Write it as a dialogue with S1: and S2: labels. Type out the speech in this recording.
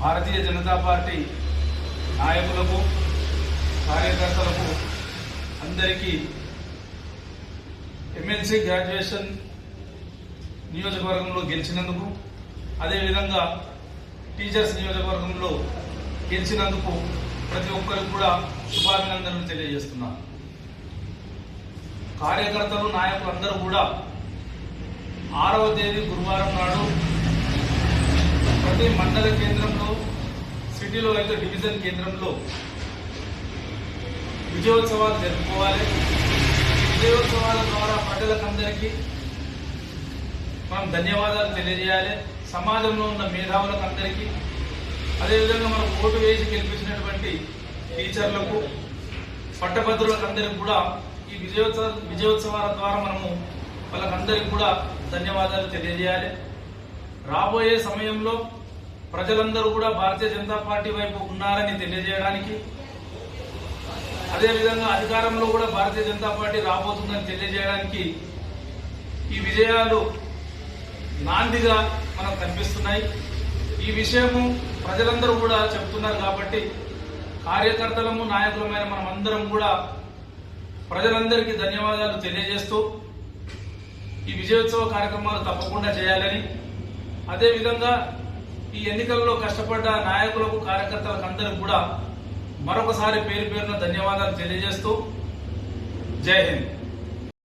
S1: Bharatiya Janata party నాయకులకు కార్యకర్తలకు అందరికీ ఎమ్మెల్సీ గ్రాడ్యుయేషన్ నియోజకవర్గంలో గెలిచినందుకు అదేవిధంగా టీచర్స్ నియోజకవర్గంలో గెలిచినందుకు ప్రతి ఒక్కరికి కూడా శుభాభినందనలు తెలియజేస్తున్నాను కార్యకర్తలు నాయకులు అందరూ కూడా ఆరవ తేదీ గురువారం నాడు ప్రతి మండల కేంద్రంలో సిటీలో అయితే డివిజన్ కేంద్రంలో విజయోత్సవాలు జరుపుకోవాలి. విజయోత్సవాల ద్వారా ప్రజలకందరికీ మనం ధన్యవాదాలు తెలియజేయాలి. సమాజంలో ఉన్న మేధావులకు అందరికీ అదేవిధంగా మనం ఓటు వేసి గెలిపించినటువంటి టీచర్లకు పట్టభద్రులకు అందరికి కూడా ఈ విజయోత్సవ విజయోత్సవాల ద్వారా మనము వాళ్ళకందరికీ కూడా ధన్యవాదాలు తెలియజేయాలి. రాబోయే సమయంలో ప్రజలందరూ కూడా భారతీయ జనతా పార్టీ వైపు ఉన్నారని తెలియజేయడానికి అదేవిధంగా అధికారంలో కూడా భారతీయ జనతా పార్టీ రాబోతుందని తెలియజేయడానికి ఈ విజయాలు నాందిగా మనకు కనిపిస్తున్నాయి. ఈ విషయము ప్రజలందరూ కూడా చెప్తున్నారు కాబట్టి కార్యకర్తలము నాయకులమైన మనం అందరం కూడా ప్రజలందరికీ ధన్యవాదాలు తెలియజేస్తూ ఈ విజయోత్సవ కార్యక్రమాలు తప్పకుండా చేయాలని అదేవిధంగా ఈ ఎన్నికల్లో కష్టపడ్డ నాయకులకు కార్యకర్తలకు అందరికి కూడా మరొకసారి పేరు పేరున ధన్యవాదాలు తెలియజేస్తూ జై హింద్.